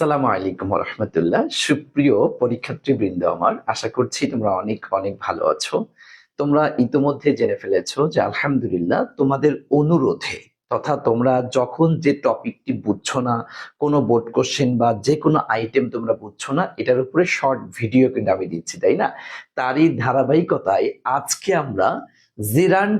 আসসালামু আলাইকুম রহমতুল্লাহ সুপ্রিয় পরীক্ষার্থী বৃন্দ আমার, আশা করছি তোমরা অনেক অনেক ভালো আছো। তোমরা ইতোমধ্যে জেনে ফেলেছো যে আলহামদুলিল্লাহ তোমাদের অনুরোধে তথা তোমরা যখন যে টপিকটি বুঝছ না, কোনো বোর্ড কোশ্চেন বা যে কোনো আইটেম তোমরা বুঝছ না, এটার উপরে শর্ট ভিডিও কিন্তু আমি দিচ্ছি, তাই না? তারই ধারাবাহিকতায় আজকে আমরা জিরান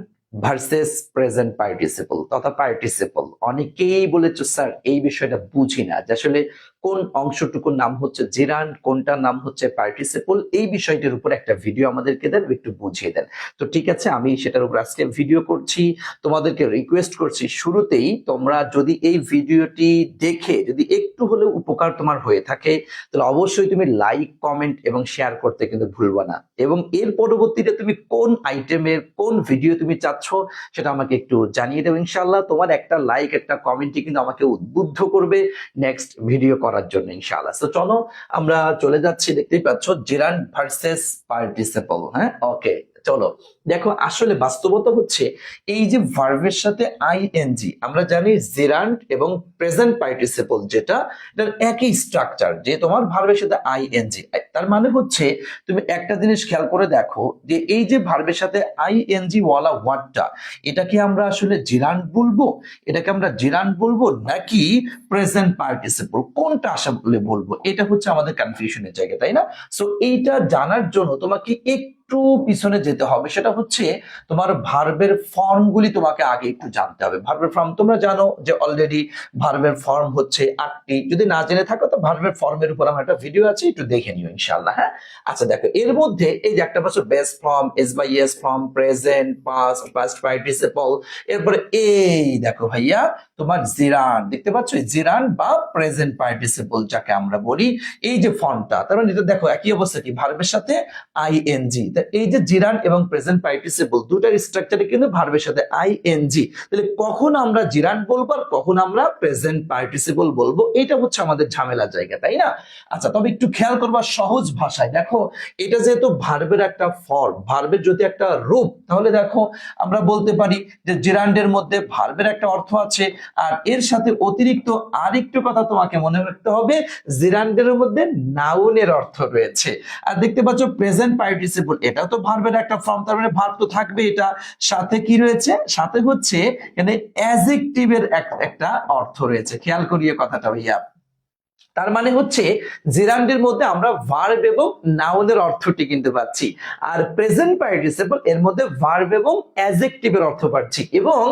ভার্সেস প্রেজেন্ট পার্টিসিপল তথা পার্টিসিপল। অনেকেই বলেছ, স্যার, এই বিষয়টা বুঝি না। যে আসলে কোন অংশটুকুর নাম হচ্ছে জিরান, কোনটার নাম হচ্ছে পার্টিসিপল, এই বিষয়টির উপর একটা ভিডিও আমাদেরকে দেন, একটু বুঝিয়ে দেন। তো ঠিক আছে, আমি সেটার উপর আজকে ভিডিও করছি, তোমাদেরকে রিকোয়েস্ট করছি, শুরুতেই তোমরা যদি এই ভিডিওটি দেখে, যদি একটু হলেও উপকার তোমার হয়ে থাকে, তাহলে অবশ্যই তুমি লাইক কমেন্ট এবং শেয়ার করতে কিন্তু ভুলবা না। এবং এর পরবর্তীতে তুমি কোন আইটেমের কোন ভিডিও তুমি চাচ্ছ, সেটা আমাকে একটু জানিয়ে দেবো ইনশাল্লাহ তোমার একটা লাইক একটা কমেন্টই কিন্তু আমাকে উদ্বুদ্ধ করবে। নেক্সট ভিডিও করার জন্য ইনশাআল্লাহ। তো চলো আমরা চলে যাচ্ছি দেখতেই পাচ্ছ জিরান ভার্সেস পার্টিসিপল হ্যাঁ? ওকে চলো, দেখো আসলে বাস্তবতা হচ্ছে এই যে ভার্বের সাথে আইএনজি আমরা জানি জিরান্ট এবং প্রেজেন্ট পার্টিসিপল যেটা, এটার একই স্ট্রাকচার যে তোমার ভার্বের সাথে আইএনজি তার মানে হচ্ছে তুমি একটা জিনিস খেয়াল করে দেখো যে এই যে ভার্বের সাথে আইএনজি ওয়ালা ওয়ার্ডটা এটাকে আমরা আসলে জিরান্ট বলব? এটাকে আমরা জিরান্ট বলব নাকি প্রেজেন্ট পার্টিসিপল কোনটা আসলে বলব? এটা হচ্ছে আমাদের কনফিউশনের জায়গা, তাই না? সো এইটা জানার জন্য তোমাকে একটু পিছনে যেতে হবে। সেটা হচ্ছে তোমার ভার্বের ফর্মগুলি তোমাকে আগে একটু জানতে হবে। ভার্বের ফর্ম তোমরা জানো যে অলরেডি ভার্বের ফর্ম হচ্ছে আটটি। যদি না জেনে থাকো, তো ভার্বের ফর্মের উপর আমার একটা ভিডিও আছে, একটু দেখে নিও ইনশাল্লাহ হ্যাঁ? আচ্ছা দেখো, এর মধ্যে এই যে একটা বছর base form S by S form present past past participle এরপরে এই, দেখো ভাইয়া তোমার জিরান। দেখতে পাচ্ছ? জিরান বা প্রেজেন্ট পার্টিসিপল যাকে আমরা বলি, এই যে ফর্মটা, তার মানে দেখো একই অবস্থা কি? ভার্বের সাথে আইএনজি এই যে জিরান এবং প্রেজেন্ট পার্টিসিপল দুটার স্ট্রাকচারে কিন্তু ভার্বের সাথে আইএনজি তাহলে কখন আমরা জিরান বলব আর কখন আমরা প্রেজেন্ট পার্টিসিপল বলব, এটা হচ্ছে আমাদের ঝামেলার জায়গা, তাই না? আচ্ছা তবে একটু খেয়াল করবা সহজ ভাষায়। দেখো, এটা যেহেতু ভার্বের একটা ফর্ম ভার্বের যদি একটা রূপ, তাহলে দেখো আমরা বলতে পারি যে জিরান্ডের মধ্যে ভার্বের একটা অর্থ আছে আর এর সাথে অতিরিক্ত আরেকটু কথা তোমাকে মনে রাখতে হবে জিরান্ডের মধ্যে নাউনের অর্থ রয়েছে। আর দেখতে পাচ্ছ প্রেজেন্ট পার্টিসিপল এটাও তো ভার্বের একটা ফর্ম তার মানে ভার্ব তো থাকবে এটা। সাথে কি রয়েছে? সাথে হচ্ছে এখানে অ্যাজেক্টিভের একটা অর্থ রয়েছে। খেয়াল করিয়ে কথাটা ভাইয়া। তার মানে হচ্ছে জিরান্ডের মধ্যে আমরা ভার্ব এবং নাউনের অর্থটি কিন্তু পাচ্ছি। আর প্রেজেন্ট পার্টিসিপল এর মধ্যে ভার্ব এবং অ্যাজেক্টিভের অর্থ পাচ্ছি। এবং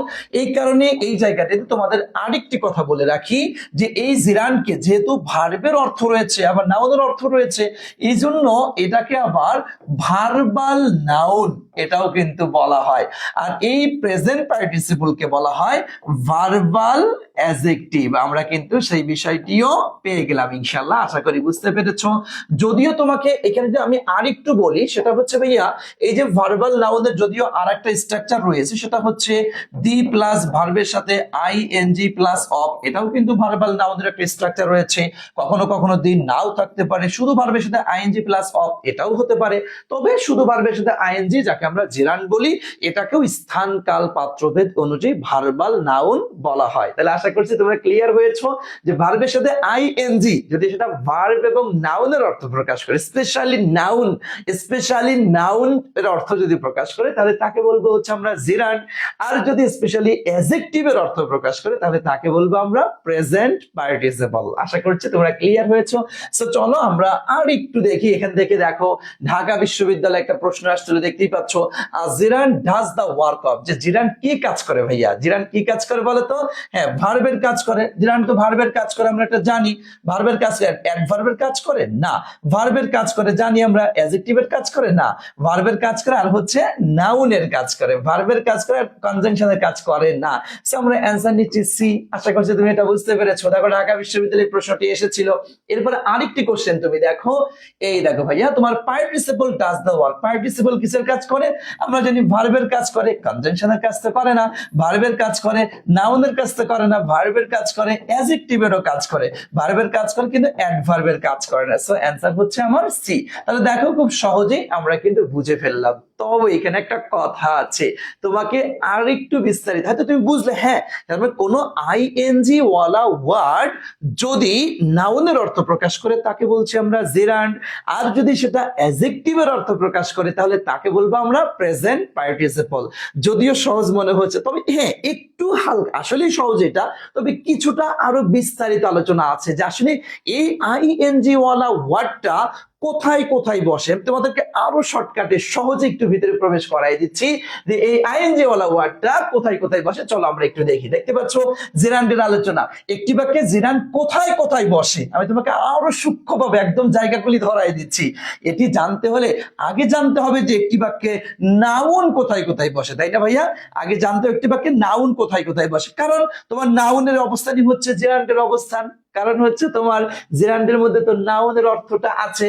এই কারণে এই জায়গাটাতে তোমাদের আরেকটি কথা বলে রাখি যে এই জিরানকে যেহেতু ভার্বের অর্থ রয়েছে, আবার নাউনের অর্থ রয়েছে এই জন্য এটাকে আবার ভার্বাল নাউন এটাও কিন্তু বলা হয়। আর এই প্রেজেন্ট পার্টিসিপলকে বলা হয় ভার্বাল অ্যাজেক্টিভ আমরা কিন্তু সেই বিষয়টিও পেয়ে গেলাম ইনশাল্লাহ আশা করি বুঝতে পেরেছ। যদিও তোমাকে এখানে যে আমি আরেকটু বলি, সেটা হচ্ছে ভাইয়া, এই যে ভার্বাল নাউনের যদিও আর একটা স্ট্রাকচার রয়েছে, সেটা হচ্ছে দি প্লাস ভার্বের সাথে আই জি প্লাস অফ এটাও কিন্তু ভার্বাল নাউনের একটা স্ট্রাকচার রয়েছে। কখনো কখনো দি নাও থাকতে পারে, শুধু ভার্বের সাথে আইএনজি প্লাস অফ এটাও হতে পারে। তবে শুধু ভার্বের সাথে আইএনজি যাকে আমরা জেরান বলি, এটাকেও স্থান কাল পাত্রভেদ অনুযায়ী ভার্বাল নাউন বলা হয়। তাহলে আশা করছি তোমরা ক্লিয়ার হয়েছো যে ভার্বের সাথে আইএনজি যদি সেটা ভার্ব এবং নাউনের অর্থ প্রকাশ করে স্পেশালি নাউন স্পেশালি নাউন এর অর্থ যদি প্রকাশ করে, তাহলে তাকে বলব হচ্ছে আমরা জিরান আর যদি স্পেশালি অ্যাজেক্টিভের অর্থ প্রকাশ করে, তাহলে তাকে বলব আমরা প্রেজেন্ট পার্টিসিপল আশা করছি তোমরা ক্লিয়ার হয়েছো। সো চলো আমরা আর একটু দেখি, এখান থেকে দেখো, ঢাকা বিশ্ববিদ্যালয়ে একটা প্রশ্ন আসছিল, দেখতেই পাচ্ছ? জিরান ডাজ দা ওয়ার্ক অফ যে জিরান কি কাজ করে ভাইয়া? জিরান কি কাজ করে বলে তো হ্যাঁ ভার্বের কাজ করে। জিরান তো ভার্বের কাজ করে, আমরা এটা জানি। ভার্বের কাজ অ্যাডভার্বের কাজ করে? না। ভার্বের কাজ করে, জানি আমরা। অ্যাজেক্টিভের কাজ করে? না। ভার্বের কাজ করে, আর হচ্ছে নাউনের কাজ করে। ভার্বের কাজ করে কনজাংশনের কাজ করে? না। আমরা অ্যান্সার নিচ্ছি সি আশা করছি তুমি এটা বুঝতে পেরেছ। দেখো, ঢাকা বিশ্ববিদ্যালয়ের প্রশ্নটি এসেছিল। এরপরে আরেকটি কোশ্চেন তুমি দেখো। এই দেখো ভাইয়া, তোমার participle does the work participle কিসের কাজ করে? আমরা জানি ভার্বের কাজ করে কনজেনশনের কাজ তো করে না ভার্বের কাজ করে নাউনের কাজ তো করে না ভার্বের কাজ করে অ্যাজেক্টিভেরও কাজ করে। ভার্বের কাজ করে কিন্তু অ্যাডভার্বের কাজ করে না। সো অ্যান্সার হচ্ছে আমার সি তাহলে দেখো খুব সহজেই আমরা কিন্তু বুঝে ফেললাম। তবে এখানে একটা কথা আছে। তোমাকে আর একটু বিস্তারিত, হয়তো তুমি বুঝলে হ্যাঁ তারপরে কোনো আইএনজি ওয়ালা ওয়ার্ড যদি নাউনের অর্থ প্রকাশ করে, তাকে বলছি আমরা জেরান্ড আর যদি সেটা অ্যাজেক্টিভের অর্থ প্রকাশ করে, তাহলে তাকে বলব আমরা প্রেজেন্ট পার্টিসিপল যদিও সহজ মনে হচ্ছে, তবে হ্যাঁ একটু হালকা, আসলেই সহজ এটা। তবে কিছুটা আরও বিস্তারিত আলোচনা আছে, যে আসলে এই আইএনজি ওয়ালা ওয়ার্ডটা কোথায় কোথায় বসে? তোমাদেরকে আরও শর্টকাটে সহজে একটু ভিতরে প্রবেশ করাই দিচ্ছি যে এই আইএনজি ওয়ালা ওয়ার্ডটা কোথায় কোথায় বসে? চলো আমরা একটু দেখি। দেখতে পাচ্ছ জিরান্ডের আলোচনা। একটি বাক্যে জিরান্ড কোথায় কোথায় বসে? আমি তোমাকে আরও সূক্ষ্মভাবে একদম জায়গাগুলি ধরাই দিচ্ছি। এটি জানতে হলে আগে জানতে হবে যে একটি বাক্যে, নাউন কোথায় কোথায় বসে? তাই না ভাইয়া? আগে জানতে একটি বাক্যে, নাউন কোথায় কোথায় বসে? কারণ তোমার নাউনের অবস্থানই হচ্ছে জেরান্ডের অবস্থান। কারণ হচ্ছে তোমার জেরান্ডের মধ্যে তো নাউনের অর্থটা আছে।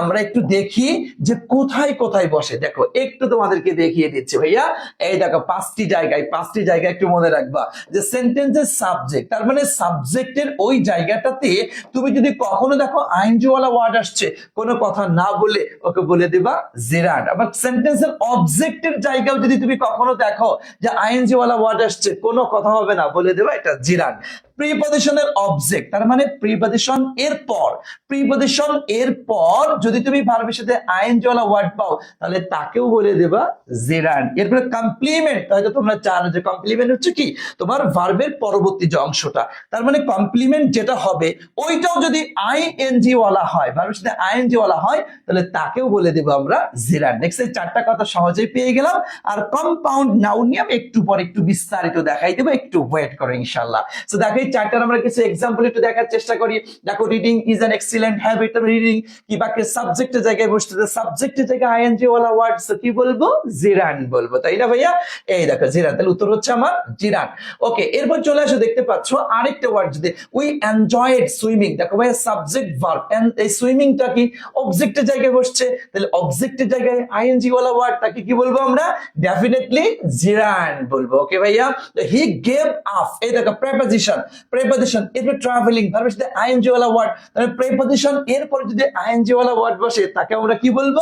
আমরা একটু দেখি যে কোথায় কোথায় বসে। দেখো, একটু তোমাদেরকে দেখিয়ে দিচ্ছি ভাইয়া। এই দেখো, পাঁচটি জায়গায়, পাঁচটি জায়গা একটু মনে রাখবা যে সেন্টেন্সের সাবজেক্ট তার মানে সাবজেক্টের ওই জায়গাটাতে তুমি যদি কখনো দেখো আইনজুওয়ালা ওয়ার্ড আসছে, কোনো কথা না বলে ওকে বলে দিবা জেরান্ড আবার সেন্টেন্সের অবজেক্টের জায়গাও যদি তুমি কখনো দেখো যে আইনজিওয়ালা ওয়ার্ড আসছে, কোনো কথা হবে না, বলে দেবা এটা জিরান্ড প্রিপজিশনের অবজেক্ট তার মানে প্রিপজিশন এর পর। প্রিপজিশন এর পর যদি তুমি ভার্বের সাথে আইনজওয়ালা ওয়ার্ড পাও, তাহলে তাকেও বলে দেবা জেরান এরপরে কমপ্লিমেন্ট হয়তো তোমরা জানো যে কমপ্লিমেন্ট হচ্ছে কি? তোমার ভার্বের পরবর্তী যে অংশটা। তার মানে কমপ্লিমেন্ট যেটা হবে, ওইটাও যদি আইএনজি ওয়ালা হয় ভার্বের সাথে আইএনজি ওয়ালা হয়, তাহলে তাকেও বলে দেবো আমরা জেরান নেক্সট এই চারটা কথা সহজেই পেয়ে গেলাম। আর কম্পাউন্ড নাউন নিয়ে একটু পর একটু বিস্তারিত দেখাই দেবো, একটু ওয়েট করো ইনশাল্লাহ তো দেখো এই চারটার আমরা কিছু এক্সাম্পল একটু দেখার চেষ্টা করি। দেখো reading is an excellent habit reading কি বাক্যের সাবজেক্টের জায়গায় বসতে সাবজেক্টের জায়গায় আইএনজি ওয়ালা ওয়ার্ড কি বলব? জিরান বলব। তাই না ভাইয়া? এই দেখো, জিরান। তাহলে উত্তর হচ্ছে আমার জিরান। ওকে, এরপর চলে আসো, দেখতে পাচ্ছ আরেকটা ওয়ার্ড যদি উই এনজয়েড সুইমিং দেখো ভাইয়া সাবজেক্ট ভার্ব এই সুইমিংটা কি? অবজেক্টের জায়গায় বসছে। তাহলে অবজেক্টের জায়গায় আইএনজি ওয়ালা ওয়ার্ড তাকে কি বলব আমরা? ডেফিনেটলি জিরান বলব। ওকে ভাইয়া? হি গেভ আপ এই দেখো প্রেপোজিশন প্রেপোজিশন এরপর ট্রাভেলিং তারপর সাথে আইএনজি ওয়ালা ওয়ার্ড তাহলে প্রেপোজিশন এরপর যদি আইএনজি ওয়ালা ওয়ার্ড বসে, তাকে আমরা কি বলব?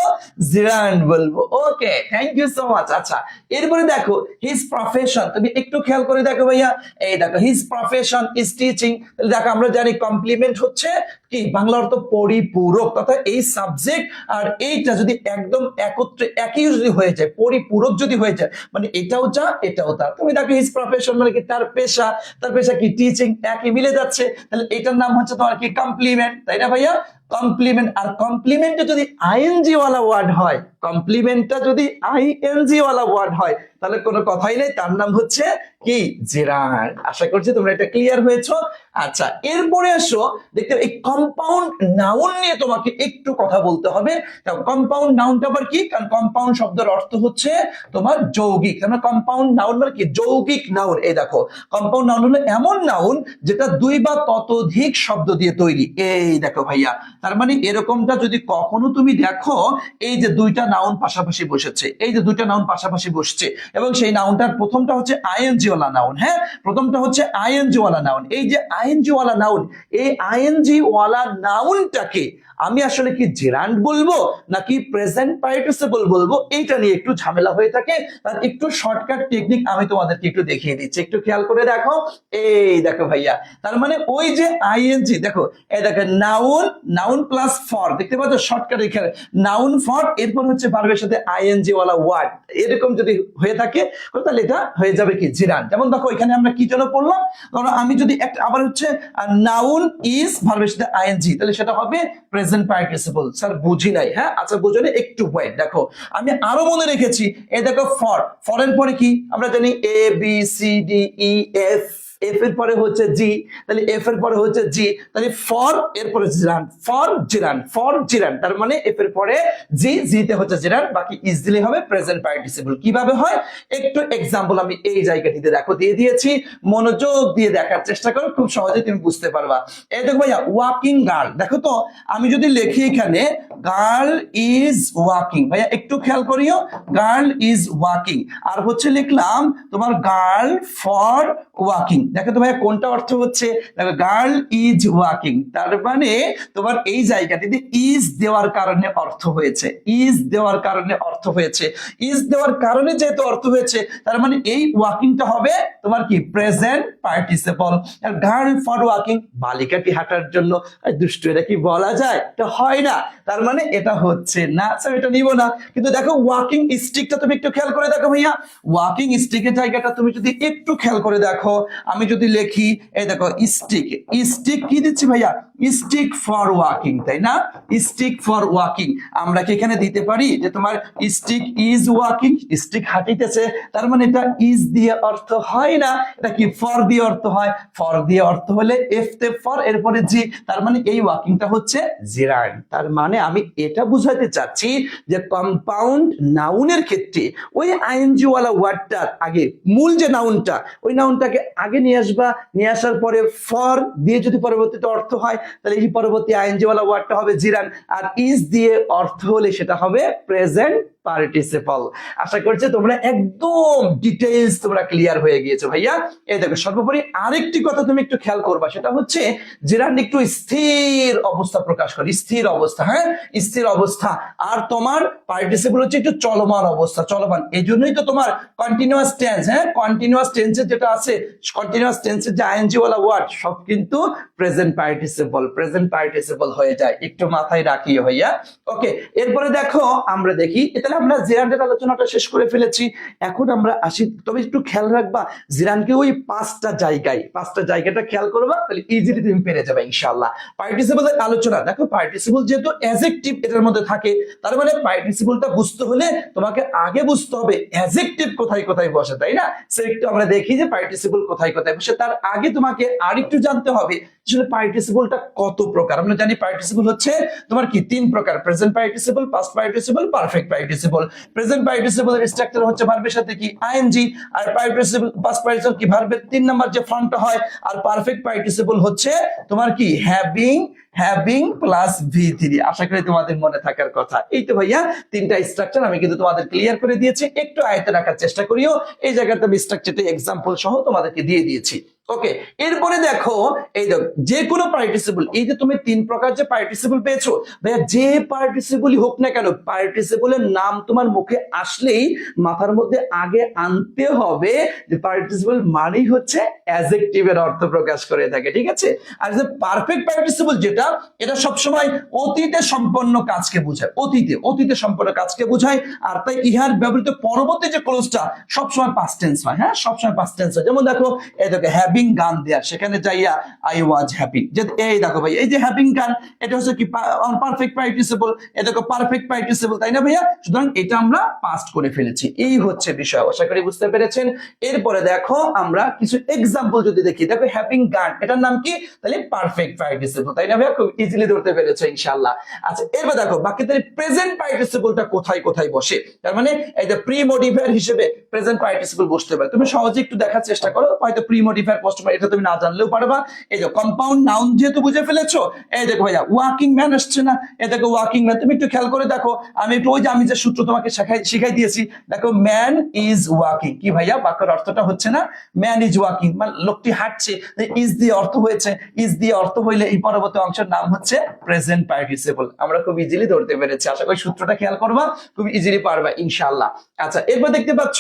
জিরান বলব। Okay thank you so much আচ্ছা এরপরে দেখো হিজ প্রফেশন তুমি একটু খেয়াল করে দেখো ভাইয়া। এই দেখো হিজ প্রফেশন ইজ টিচিং তাহলে দেখো, আমরা জানি কমপ্লিমেন্ট হচ্ছে কি? বাংলা অর্থ পরিপূরক। তথা এই সাবজেক্ট আর এইটা যদি একদম একত্রে একই যদি হয়ে যায়, পরিপূরক যদি হয়ে যায় মানে এটাও যা, এটাও তা। তুমি দেখো হিজ প্রফেশন মানে কি? তার পেশা তার পেশা কি? টিচিং একই মিলে যাচ্ছে। তাহলে এটার নাম হচ্ছে তোমার কি? কমপ্লিমেন্ট তাই না ভাইয়া? কমপ্লিমেন্ট আর কমপ্লিমেন্টে যদি আইএনজি ওয়ালা ওয়ার্ড হয় কমপ্লিমেন্টটা যদি আইএনজি ওয়ালা ওয়ার্ড হয়, তাহলে কোনো কথাই নেই, তার নাম হচ্ছে কি? জিরান আশা করছি তোমরা এটা ক্লিয়ার হয়েছো। আচ্ছা এরপরে আসো দেখতে এই কম্পাউন্ড নাউন নিয়ে তোমাকে একটু কথা বলতে হবে। কম্পাউন্ড নাউনটা আবার কি? কারণ কম্পাউন্ড শব্দের অর্থ হচ্ছে তোমার যৌগিক। কারণ কম্পাউন্ড নাউন মানে কি? যৌগিক নাউন এই দেখো কম্পাউন্ড নাউন হলো এমন নাউন যেটা দুই বা ততোধিক শব্দ দিয়ে তৈরি। এই দেখো ভাইয়া তার মানে এরকমটা যদি কখনো তুমি দেখো, এই যে দুইটা নাউন পাশাপাশি বসেছে, এই যে দুইটা নাউন পাশাপাশি বসছে, এবং সেই নাউনটার প্রথমটা হচ্ছে আইএনজি ওয়ালা নাউন হ্যাঁ? প্রথমটা হচ্ছে আইএনজি ওয়ালা নাউন এই যে আইএনজি ওয়ালা নাউন এই আইএনজি ওয়ালা নাউনটাকে আমি আসলে কি জেরান্ড বলব নাকি প্রেজেন্ট পার্টিসিপল বলব? এইটা নিয়ে একটু ঝামেলা হয়ে থাকে। তার একটু শর্টকাট টেকনিক আমি তোমাদেরকে একটু দেখিয়ে দিচ্ছি। একটু খেয়াল করে দেখো। এই দেখো ভাইয়া। তার মানে ওই যে আইএনজি দেখো, এই দেখো নাউন নাউন প্লাস ফর দেখতে পাচ্ছ? শর্টকাট এখানে। নাউন ফর এরপর হচ্ছে ভার্বের সাথে আইএনজি ওয়ালা ওয়ার্ড এরকম যদি হয়ে থাকে, তাহলে এটা হয়ে যাবে কি? জিরান যেমন দেখো, এখানে আমরা কি জন্য পড়লাম? ধরো, আমি যদি একটা, আবার হচ্ছে নাউন ইজ ভার্বের সাথে আইএনজি তাহলে সেটা হবে প্রেজেন্ট পার্টিসিপল স্যার বুঝি নাই হ্যাঁ? আচ্ছা বুঝলে একটু ওয়েট দেখো। আমি আরও মনে রেখেছি এ দেখো ফর ফরের পরে কি? আমরা জানি A B C D E F F এর পরে হচ্ছে জি তাহলে এফ এর পরে হচ্ছে জি তাহলে ফর এরপরে জিরান ফর জিরান ফর জিরান তার মানে এফ এর পরে জি জিতে হচ্ছে জিরান বাকি ইজ দিলে হবে প্রেজেন্ট পার্টিসিপল কীভাবে হয়? একটু এক্সাম্পল আমি এই জায়গাটিতে দেখো, দিয়ে দিয়েছি। মনোযোগ দিয়ে দেখার চেষ্টা করো, খুব সহজে তুমি বুঝতে পারবা। এই দেখো ভাইয়া ওয়াকিং গার্ল দেখো তো, আমি যদি লিখি এখানে গার্ল ইজ ওয়াকিং ভাইয়া একটু খেয়াল করিও গার্ল ইজ ওয়াকিং আর হচ্ছে লিখলাম তোমার গার্ল ফর ওয়াকিং দেখো তো ভাইয়া, কোনটা অর্থ হচ্ছে? দেখো গার্ল ইজ ওয়াকিং তার মানে তোমার এই জায়গাটিতে ইজ দেওয়ার কারণে অর্থ হয়েছে। ইজ দেওয়ার কারণে অর্থ হয়েছে। ইজ দেওয়ার কারণে যেহেতু অর্থ হয়েছে, তার মানে এই ওয়াকিংটা হবে তোমার কি? প্রেজেন্ট পার্টিসিপল আর গার্ল ফর ওয়াকিং বালিকাটি হাঁটার জন্য। দুষ্টু, এটা কি বলা যায়? এটা হয় না। তার মানে এটা হচ্ছে না। স্যার এটা নিব না। কিন্তু দেখো ওয়াকিং স্টিকটা তুমি একটু খেয়াল করে দেখো ভাইয়া। ওয়াকিং স্টিকের জায়গাটা তুমি যদি একটু খেয়াল করে দেখো, আমি যদি লিখি, এই দেখো স্টিক স্টিক কি দিচ্ছি ভাইয়া? স্টিক ফর ওয়াকিং তাই না? স্টিক ফর ওয়াকিং আমরা কি এখানে দিতে পারি যে তোমার স্টিক ইজ ওয়াকিং স্টিক হাঁটিতেছে, তার মানে এটা ইজ দিয়ে অর্থ হয় না, এটা কি ফর দিয়ে অর্থ হয়? ফর দিয়ে অর্থ হলে এফ তে ফর এরপরে জি তার মানে এই ওয়াকিংটা হচ্ছে জিরান তার মানে আমি এটা বুঝাতে চাচ্ছি যে কম্পাউন্ড নাউনের ক্ষেত্রে ওই আইএনজি ওয়ালা ওয়ার্ডটার আগে মূল যে নাউনটা ওই নাউনটাকে আগে নিয়ে আসবা, নিয়ে আসার পরে ফর দিয়ে যদি পরবর্তীতে অর্থ হয়, তাহলে এই পরবর্তী আইএনজি ওয়ালা ওয়ার্ডটা হবে জিরান। আর ইজ দিয়ে অর্থ হলে সেটা হবে প্রেজেন্ট পার্টিসিপল। আশা করছি তোমরা একদম ডিটেইলস তোমরা ক্লিয়ার হয়ে গিয়েছো ভাইয়া। এই দেখো, সর্বোপরি আরেকটি কথা তুমি একটু খেয়াল করবা, সেটা হচ্ছে জিরান একটু স্থির অবস্থা প্রকাশ করে, স্থির অবস্থা হ্যাঁ? স্থির অবস্থা। আর তোমার পার্টিসিপল হচ্ছে একটু চলমান অবস্থা, চলমান। এই জন্যই তো তোমার কন্টিনিউয়াস টেন্স হ্যাঁ? কন্টিনিউয়াস টেন্সের যেটা আছে কন্টিনিউয়াস টেন্সের যে আইএনজি ওয়ালা ওয়ার্ড সব কিন্তু প্রেজেন্ট পার্টিসিপল প্রেজেন্ট পার্টিসিপল হয়ে যায়। একটু মাথায় রাখি ভাইয়া। ওকে এরপরে দেখো আমরা দেখি তাহলে আমরা জিরানের আলোচনাটা শেষ করে ফেলেছি। এখন আমরা আসি, তবে একটু খেয়াল রাখবা জিরানকে ওই পাঁচটা জায়গায়, পাঁচটা জায়গাটা খেয়াল করবা, তাহলে ইজিলি তুমি পেরে যাবে ইনশাআল্লাহ। পার্টিসিপল আলোচনা, দেখো পার্টিসিপল যেহেতু অ্যাজেক্টিভ এটার মধ্যে থাকে, তার মানে পার্টিসিপলটা বুঝতে হলে তোমাকে আগে বুঝতে হবে অ্যাজেক্টিভ কোথায় কোথায় বসে, তাই না? সে একটু আমরা দেখি যে পার্টিসিপল কোথায় বসে তার আগে তোমাকে আরেকটু জানতে হবে আসলে পার্টিসিপলটা কত প্রকার। আমরা জানি পার্টিসিপল হচ্ছে তোমার কি? তিন প্রকার present participle past participle perfect participle present participle এর স্ট্রাকচার হচ্ছে ভার্বের সাথে কি? আইএনজি আর পার্টিসিপল পাস্ট পার্টিসিপল কি? ভার্বের তিন নাম্বার যে ফর্মটা হয়, আর পারফেক্ট পার্টিসিপল হচ্ছে তোমার কি? Having having plus V three আশা করি তোমাদের মনে থাকার কথা। এই তো ভাইয়া, তিনটা স্ট্রাকচার আমি কিন্তু তোমাদের ক্লিয়ার করে দিয়েছি। একটু আয়ত্ত রাখার চেষ্টা করিও। এই জায়গাতে আমি স্ট্রাকচারটা এক্সাম্পল সহ তোমাদেরকে দিয়ে দিয়েছি। ওকে এরপরে দেখো, এই দেখো, যে কোনো পার্টিসিপল এই যে তুমি তিন প্রকার যে পার্টিসিপল পেয়েছ, ভাইয়া, যে পার্টিসিপলই হোক না কেন পার্টিসিপলের নাম তোমার মুখে আসলেই মাথার মধ্যে আগে আনতে হবে যে পার্টিসিপল মানেই হচ্ছে অ্যাজেক্টিভের অর্থ প্রকাশ করে থাকে, ঠিক আছে? আর যে পারফেক্ট পার্টিসিপল যেটা, এটা সবসময় অতীতে সম্পন্ন কাজকে বোঝায়, অতীতে অতীতে সম্পন্ন কাজকে বোঝায়, আর তাই ইহার ব্যবহৃত পরবর্তী যে ক্লোজটা সবসময় পাস্ট টেন্স হয় হ্যাঁ? সবসময় পাস্ট টেন্স হয়। যেমন দেখো, এই দেখো হ্যাভিং গান দেয়ার সেখানে যাইয়া আই ওয়াজ হ্যাপি যে, এই দেখো ভাই, এই যে হ্যাভিং গান এটা হচ্ছে কি পারফেক্ট পার্টিসিপল এটা পারফেক্ট পার্টিসিপল তাই না ভাইয়া? সুতরাং এটা আমরা পাস্ট করে ফেলেছি। এই হচ্ছে বিষয়, আশা করি বুঝতে পেরেছেন। এরপরে দেখো আমরা কিছু এক্সাম্পল যদি দেখি, দেখো হ্যাভিং গান এটার নাম কি? তাহলে পারফেক্ট পার্টিসিপল তাই না ভাইয়া? খুব ইজিলি ধরতে পেরেছ, ইনশাআল্লাহ। আচ্ছা এরপর দেখো, বাকি তাহলে প্রেজেন্ট পার্টিসিপলটা কোথায় কোথায় বসে? তার মানে এই যে প্রি মডিফায়ার হিসেবে প্রেজেন্ট পার্টিসিপল বসতে পারে। তুমি সহজে একটু দেখার চেষ্টা করো, হয়তো প্রি মডিফায়ার পারে এটা তুমি না জানলেও পারবা। এই যে কম্পাউন্ড নাউন যেহেতু বুঝে ফেলেছো, এই দেখো ভাইয়া ওয়াকিং ম্যান আসছে না। এই দেখো ওয়াকিং ম্যান তুমি একটু খেয়াল করে দেখো, আমি একটু ওই যে আমি যে সূত্র তোমাকে শেখাই দিয়েছি, দেখো ম্যান ইজ ওয়াকিং কি ভাইয়া, বাক্যের অর্থটা হচ্ছে না ম্যান ইজ ওয়াকিং মানে লোকটি হাঁটছে ইজ দিয়ে অর্থ হয়েছে ইজ দিয়ে অর্থ হইলে এই পরবর্তী অংশের নাম হচ্ছে প্রেজেন্ট পার্টিসিপল আমরা খুব ইজিলি ধরতে পেরেছি। আশা করি সূত্রটা খেয়াল করবা, খুব ইজিলি পারবা, ইনশাআল্লাহ। আচ্ছা এরপর দেখতে পাচ্ছ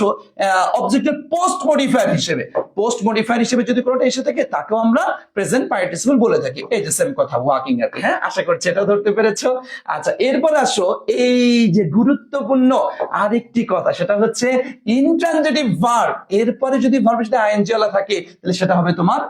অবজেক্টের পোস্ট মডিফায়ার হিসেবে। পোস্ট মডিফায়ার হিসেবে যদি কোনোটা এসে থাকে, তাকেও আমরা প্রেজেন্ট পার্টিসিপল বলে থাকি। এই যে কথা ওয়াকিং হ্যাঁ আশা করছি এটা ধরতে পেরেছ। আচ্ছা এরপর আসো, এই যে গুরুত্বপূর্ণ আরেকটি কথা, সেটা হচ্ছে ইনট্রানজিটিভ ভার্ব এরপরে যদি ভার্বের সাথে থাকে, তাহলে সেটা হবে তোমার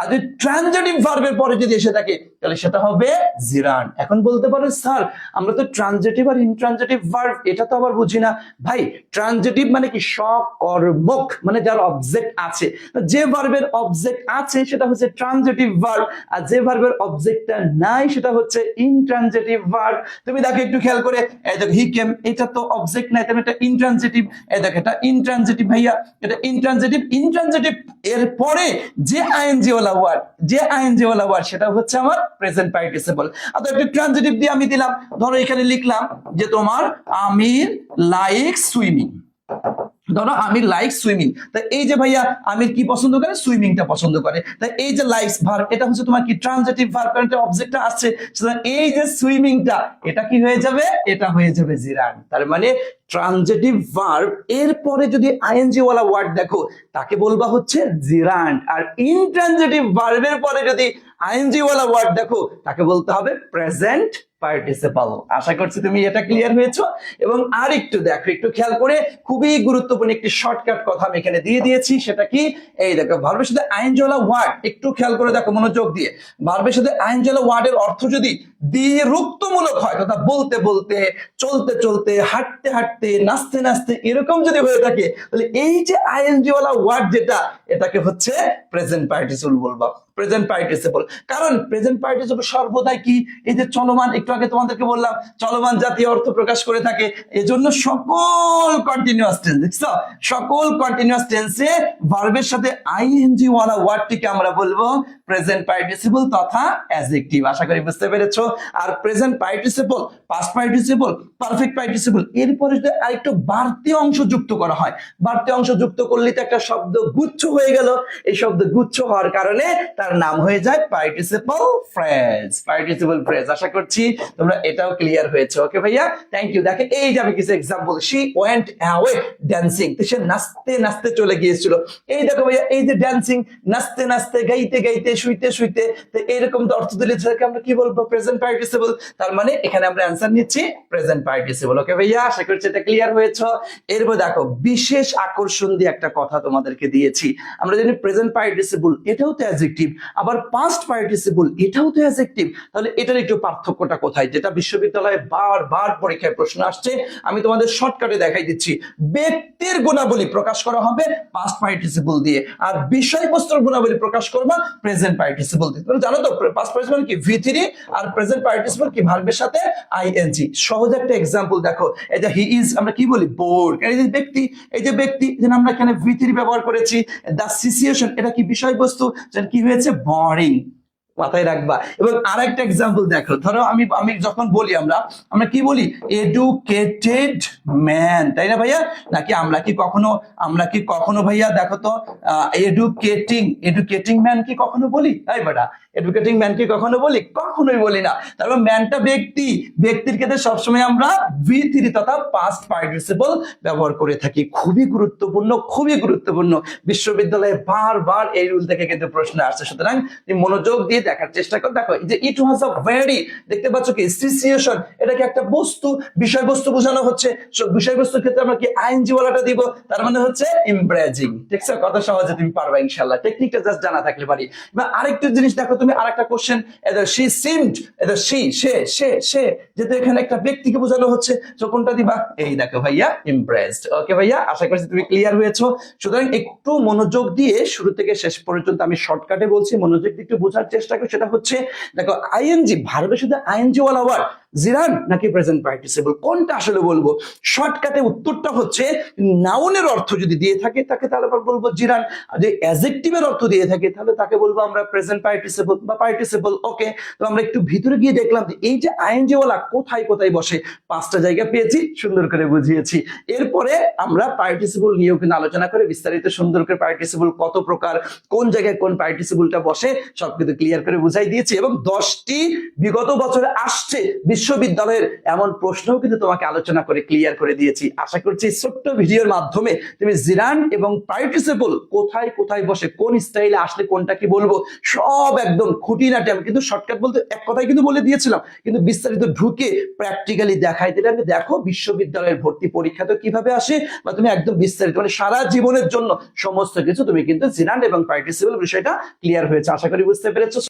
আর যদি ট্রানজিটিভ ভার্বের পরে যদি এসে থাকে, তাহলে সেটা হবে জিরান এখন বলতে পারো, স্যার, আমরা তো ট্রানজিটিভ আর ইনট্রানজিটিভ ভার্ব এটা তো আবার বুঝি না। ভাই ট্রানজিটিভ মানে কি? সকর্মক মানে যার অবজেক্ট আছে। যে ভার্বের অবজেক্ট আছে, সেটা হচ্ছে ট্রানজিটিভ ভার্ব আর যে ভার্বের অবজেক্টটা নাই, সেটা হচ্ছে ইনট্রানজিটিভ ভার্ব তুমি দেখো একটু খেয়াল করে, এই দেখো হি কেম এটা তো অবজেক্ট নাই তেমন এটা ইনট্রানজিটিভ এই দেখো, এটা ইনট্রানজিটিভ ভাইয়া, এটা ইনট্রানজিটিভ ইনট্রানজিটিভ এর পরে যে আইএনজি ওয়ালা ওয়ার্ড যে আইএনজি ওয়ালা ওয়ার্ড সেটা হচ্ছে আমার প্রেজেন্ট পার্টিসিপল অর্থাৎ একটু ট্রানজেটিভ দিয়ে আমি দিলাম, ধরো এখানে লিখলাম যে তোমার আমির লাইক সুইমিং ধরো আমির লাইক সুইমিং তা এই যে ভাইয়া, আমির কি পছন্দ করে? সুইমিংটা পছন্দ করে। তা এই যে লাইকস ভার্ব এটা হচ্ছে তোমার কি ট্রানজিটিভ ভার্ব কারণ এটা অবজেক্টটা আসছে। সুতরাং এই যে সুইমিংটা এটা কি হয়ে যাবে? এটা হয়ে যাবে জিরান তার মানে ট্রানজিটিভ ভার্ব এরপরে যদি আইএনজি ওয়ালা ওয়ার্ড দেখো, তাকে বলবা হচ্ছে জিরান্ড আর ইনট্রানজিটিভ ভার্বের পরে যদি আইএনজি ওয়ালা ওয়ার্ড দেখো, তাকে বলতে হবে প্রেজেন্ট পার্টিসিপাল আশা করছি তুমি এটা ক্লিয়ার হয়েছো। এবং আর একটু দেখো, একটু খেয়াল করে খুবই গুরুত্বপূর্ণ একটি শর্টকাট কথা আমি এখানে দিয়ে দিয়েছি, সেটা কি? এই দেখো ভার্বের সাথে আইনজলা ওয়ার্ড একটু খেয়াল করে দেখো মনোযোগ দিয়ে। ভার্বের সাথে আইনজলা ওয়ার্ডের অর্থ যদি দিয়ে হয়, তথা বলতে বলতে, চলতে চলতে, হাঁটতে হাঁটতে, নাচতে নাচতে এরকম যদি হয়ে থাকে, তাহলে এই যে আইএনজি ওয়ালা ওয়ার্ড যেটা, এটাকে হচ্ছে প্রেজেন্ট পার্টিসিপল বলব। প্রেজেন্ট পার্টিসিপল কারণ প্রেজেন্ট পার্টিসিপল সর্বদাই কি? এই যে চলমান, একটু আগে তোমাদেরকে বললাম, চলমান জাতীয় অর্থ প্রকাশ করে থাকে, এজন্য সকল কন্টিনিউয়াস টেন্স দেখছ? সকল কন্টিনিউয়াস টেন্সে ভার্বের সাথে আইএনজি ওয়ালা ওয়ার্ডটিকে আমরা বলব প্রেজেন্ট পার্টিসিপল তথা অ্যাডজেক্টিভ আশা করি বুঝতে পেরেছ? আর present participle past participle perfect participle এরপরে যদি আরেকটু বাড়তি অংশ যুক্ত করা হয়, বাড়তি অংশ যুক্ত করলে তো একটা শব্দ গুচ্ছ হয়ে গেল। এই শব্দ গুচ্ছ হওয়ার কারণে তার নাম হয়ে যায় পার্টিসিপল ফ্রেজ পার্টিসিপল ফ্রেজ আশা করছি তোমরা এটাও ক্লিয়ার হয়েছে। ওকে ভাইয়া থ্যাংক ইউ দেখে, এই যে আমি কিছু example she went away dancing তো সে নাচতে নাচতে চলে গিয়েছিল। এই দেখো ভাইয়া, এই যে ড্যান্সিং নাচতে নাচতে, গাইতে গাইতে, শুইতে শুইতে, তো এরকম তো অর্থ দিলে আমরা কি বলব? প্রেজেন্ট পার্টিসিপল তার মানে এখানে আমরা অ্যান্সার নিচ্ছি প্রেজেন্ট পার্টিসিপল ওকে ভাইয়া, আশা করছি এটা ক্লিয়ার হয়েছে। এরপর দেখো, বিশেষ আকর্ষণ দিয়ে একটা কথা তোমাদেরকে দিয়েছি। আমরা জানি প্রেজেন্ট পার্টিসিপল এটাও তো অ্যাডজেক্টিভ আবার পাস্ট পার্টিসিপল এটাও তো অ্যাডজেক্টিভ তাহলে এটার একটু পার্থক্যটা কোথায়? যেটা বিশ্ববিদ্যালয়ে বারবার পরীক্ষায় প্রশ্ন আসছে, আমি তোমাদের শর্টকাটে দেখাই দিচ্ছি। ব্যক্তির গুণাবলী প্রকাশ করা হবে পাস্ট পার্টিসিপল দিয়ে, আর বিষয়বস্তুর গুণাবলী প্রকাশ করবা প্রেজেন্ট পার্টিসিপল দিয়ে। জানো তো পাস্ট পার্টিসিপল কি? ভি আর প্রেজেন্ট পার্টিসিপল কি? ভার্বের সাথে আইএনজি সহজ একটা এক্সাম্পল দেখো। এই যে হি ইজ আমরা কি বলি? বোর্ড এই যে ব্যক্তি, এই যে ব্যক্তি যেন আমরা এখানে ভিথির ব্যবহার করেছি। দা সিচুয়েশন এটা কি বিষয়বস্তু? যেন কি হয়েছে? বোরিং মাথায় রাখবা। এবং আরেকটা এক্সাম্পল দেখো, ধরো আমি আমি যখন বলি আমরা আমরা কি বলি? এডুকেটেড ম্যান তাই না ভাইয়া? নাকি আমরা কি কখনো, আমরা কি কখনো ভাইয়া দেখো তো এডুকেটিং এডুকেটিং ম্যান কি কখনো বলি? তাই বেটা এডুকেটিং ম্যান কি কখনো বলি? কখনোই বলি না। তারপর ম্যানটা ব্যক্তি, ব্যক্তির ক্ষেত্রে সবসময় আমরা ভি থ্রি তথা পাস্ট পার্টিসিপল ব্যবহার করে থাকি। খুবই গুরুত্বপূর্ণ খুবই গুরুত্বপূর্ণ। বিশ্ববিদ্যালয়ে বারবার এই রুল থেকে কিন্তু প্রশ্ন আসছে। সুতরাং মনোযোগ দিয়ে দেখার চেষ্টা করো। দেখো যে ইট ওয়াজ আ ভেরি দেখতে পাচ্ছ কি সিচুয়েশন এটা কি একটা বস্তু, বিষয়বস্তু বোঝানো হচ্ছে। বিষয়বস্তুর ক্ষেত্রে আমরা কি আইনজি ওয়ালাটা দিব? তার মানে হচ্ছে ইমব্রেজিং ঠিক আছে কত সহজে তুমি পারবা ইনশাল্লাহ টেকনিকটা জাস্ট জানা থাকলে পারি। এবার আরেকটা জিনিস, দেখো তুমি আরেকটা কোশ্চেন এদের শি সিমড এদের শি সে সে সে, যেহেতু এখানে একটা ব্যক্তিকে বোঝানো হচ্ছে তো কোনটা দিবা? এই দেখো ভাইয়া ইমপ্রেসড ওকে ভাইয়া, আশা করছি তুমি ক্লিয়ার হয়েছো। সুতরাং একটু মনোযোগ দিয়ে শুরু থেকে শেষ পর্যন্ত আমি শর্টকাটে বলছি। মনোযোগ দিয়ে একটু বোঝার চেষ্টা করি সেটা হচ্ছে দেখো আইএনজি ভারতের শুধু আইএনজি ওয়ালা ওয়ার্ড জিরান নাকি প্রেজেন্ট পার্টিসিপল কোনটা আসলে বলব? শর্টকাটে উত্তরটা হচ্ছে নাউনের অর্থ যদি দিয়ে থাকে, তাকে তাহলে বলব জিরান। যে অ্যাজেক্টিভের অর্থ দিয়ে থাকে, তাহলে তাকে বলব আমরা প্রেজেন্ট পার্টিসিপল বা পার্টিসিপল ওকে তো আমরা একটু ভিতরে গিয়ে দেখলাম যে এই যে আইএনজি ওয়ালা কোথায় কোথায় বসে, পাঁচটা জায়গা পেয়েছি, সুন্দর করে বুঝিয়েছি। এরপরে আমরা পার্টিসিপল নিয়েও কিন্তু আলোচনা করে বিস্তারিত সুন্দর করে পার্টিসিপল কত প্রকার, কোন জায়গায় কোন পার্টিসিপলটা বসে সব কিন্তু ক্লিয়ার করে বুঝাই দিয়েছি। এবং দশটি বিগত বছরে আসছে বিশ্ববিদ্যালয়ের এমন প্রশ্নও কিন্তু তোমাকে আলোচনা করে ক্লিয়ার করে দিয়েছি। আশা করছি ছোট্ট ভিডিওর মাধ্যমে তুমি জিরান এবং পার্টিসিপল কোথায় কোথায় বসে, কোন স্টাইলে আসলে কোনটা কি বলব, সব একদম খুঁটিনাটি আমি কিন্তু শর্টকাট বলতে এক কথাই কিন্তু বলে দিয়েছিলাম। কিন্তু বিস্তারিত ঢুকে প্র্যাকটিক্যালি দেখাই দিলে আমি দেখো বিশ্ববিদ্যালয়ের ভর্তি পরীক্ষা তো কীভাবে আসে বা তুমি একদম বিস্তারিত মানে সারা জীবনের জন্য সমস্ত কিছু তুমি কিন্তু জিরান এবং পার্টিসিপল বিষয়টা ক্লিয়ার হয়েছে। আশা করি বুঝতে পেরেছ।